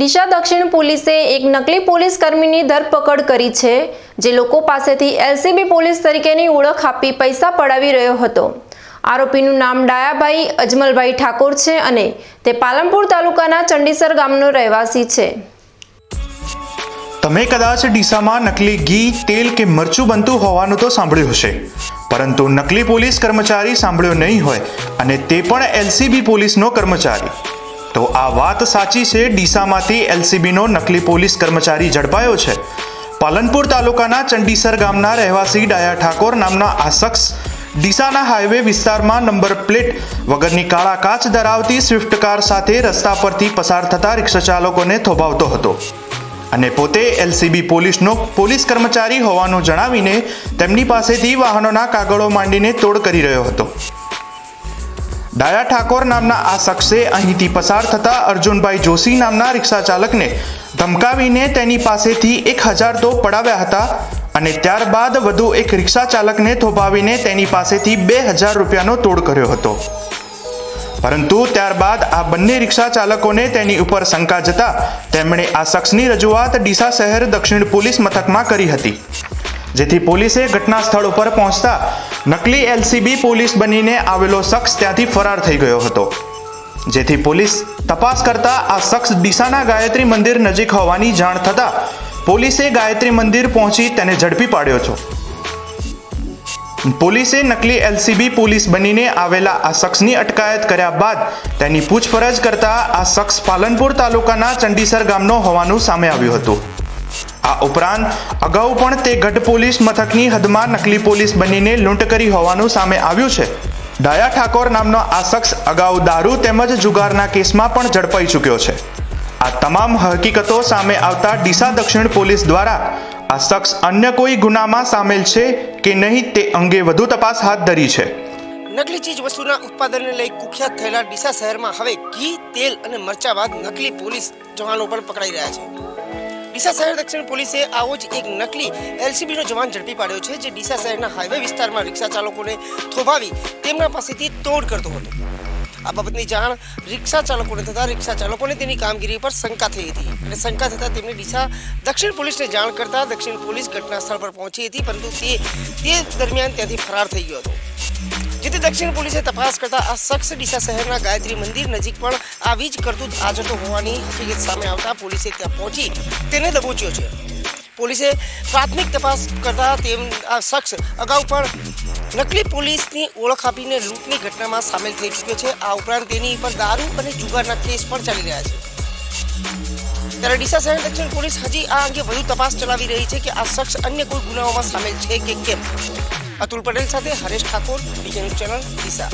ડીશા દક્ષિણ પોલીસે એક નકલી પોલીસ કર્મીની ધરપકડ કરી છે, જે લોકો પાસેથી એલસીબી પોલીસ તરીકેની ઓળખ આપી પૈસા પડાવી રહ્યો હતો. આરોપીનું નામ ડાયાભાઈ અજમલભાઈ ઠાકોર છે અને તે પાલનપુર તાલુકાના ચંડીસર ગામનો રહેવાસી છે. તમે કદાચ ડીસામાં નકલી ઘી, તેલ કે મરચું બનતું હોવાનું તો સાંભળ્યું હશે, પરંતુ નકલી પોલીસ કર્મચારી સાંભળ્યો નહીં હોય અને તે પણ એલસીબી પોલીસનો કર્મચારી. તો આ વાત સાચી છે, ડીસામાંથી એલસીબીનો નકલી પોલીસ કર્મચારી ઝડપાયો છે. પાલનપુર તાલુકાના ચંડીસર ગામના રહેવાસી ડાયા ઠાકોર નામના આ શખ્સ ડીસાના હાઈવે વિસ્તારમાં નંબર પ્લેટ વગરની કાળા કાચ ધરાવતી સ્વિફ્ટ કાર સાથે રસ્તા પરથી પસાર થતા રિક્ષાચાલકોને થોભાવતો હતો. અને પોતે એલસીબી પોલીસનો પોલીસ કર્મચારી હોવાનું જણાવીને તેમની પાસેથી વાહનોના કાગળો માંડીને તોડ કરી રહ્યો હતો. ડાયા ઠાકોર નામના આ શખ્સે અહીંથી પસાર થતા અર્જુનભાઈ જોશી નામના રિક્ષા ચાલકને ધમકાવીને તેની પાસેથી એક હજાર તો પડાવ્યા હતા અને ત્યારબાદ વધુ એક રિક્ષા ચાલકને થોભાવીને તેની પાસેથી બે હજાર રૂપિયાનો તોડ કર્યો હતો. પરંતુ ત્યારબાદ આ બંને રિક્ષા ચાલકોને તેની ઉપર શંકા જતા તેમણે આ શખ્સની રજૂઆત ડીસા શહેર દક્ષિણ પોલીસ મથકમાં કરી હતી. જેથી પોલીસે ઘટના સ્થળ ઉપર પહોંચતા નકલી એલસીબી પોલીસ બનીને આવેલો શખ્સ ત્યાંથી ફરાર થઈ ગયો હતો. જેથી પોલીસ તપાસ કરતા આ શખ્સ ડીસાના ગાયત્રી મંદિર નજીક હોવાની જાણ થતા પોલીસે ગાયત્રી મંદિર પહોંચી તેને ઝડપી પાડ્યો છો પોલીસે નકલી એલસીબી પોલીસ બનીને આવેલા આ શખ્સની અટકાયત કર્યા બાદ તેની પૂછપરછ કરતા આ શખ્સ પાલનપુર તાલુકાના ચંડીસર ગામનો હોવાનું સામે આવ્યું હતું. આ ઉપરાંત, અગાઉ પણ તે ગઢ પોલીસ મથકની હદમાં નકલી પોલીસ બનીને લૂંટ કરી હોવાનું સામે આવ્યું છે. ડાયા ઠાકોર નામનો આ શખ્સ અગાઉ દારૂ તેમજ જુગારના કેસમાં પણ ઝડપાઈ ચૂક્યો છે. આ તમામ હકીકતો સામે આવતા ડીસા દક્ષિણ પોલીસ દ્વારા આ શખ્સ અન્ય કોઈ ગુનામાં સામેલ છે કે નહીં તે અંગે વધુ તપાસ હાથ ધરી છે. નકલી ચીજ વસ્તુના ઉત્પાદનને લઈ કુખ્યાત થયેલા ડીસા શહેરમાં હવે ઘી, તેલ અને મરચા બાદ નકલી પોલીસ જવાનો પણ પકડાઈ રહ્યા છે. ડીસા શહેર દક્ષિણ પોલીસે આવો જ એક નકલી એલસીબીનો જવાન ઝડપી પાડ્યો છે, જે ડીસા શહેરના હાઈવે વિસ્તારમાં રિક્ષા ચાલકોને થોભાવી તેમના પાસેથી તોડ કરતો હતો. આ બાબતની જાણ રિક્ષા ચાલકોને થતાં રિક્ષા ચાલકોને તેની કામગીરી પર શંકા થઈ હતી અને શંકા થતાં તેમણે ડીસા દક્ષિણ પોલીસને જાણ કરતાં દક્ષિણ પોલીસ ઘટના સ્થળ પર પહોંચી હતી, પરંતુ તે તે દરમિયાન ત્યાંથી ફરાર થઈ ગયો હતો. જેથી દક્ષિણ પોલીસે તપાસ કરતા આ શખ્સ ડીસા શહેરના ગાયત્રી મંદિર નજીક પણ આવી જ કરતૂત હાજર હોવાની હકીકત સામે આવતા પોલીસે ત્યાં પહોંચી તેને દબોચ્યો છે. પોલીસે પ્રાથમિક તપાસ કરતા તેમ આ શખ્સ અગાઉ પણ નકલી પોલીસની ઓળખ આપીને લૂંટની ઘટનામાં સામેલ થઈ ચૂક્યો છે. આ ઉપરાંત તેની પર દારૂ અને જુગારના કેસ પણ ચાલી રહ્યા છે. ત્યારે ડીસા શહેર દક્ષિણ પોલીસ હજી આ અંગે વધુ તપાસ ચલાવી રહી છે કે આ શખ્સ અન્ય કોઈ ગુનાઓમાં સામેલ છે કે કેમ? અતુલ પટેલ સાથે હરેશ ઠાકોર બીજેનું ચેનલ ડીસા.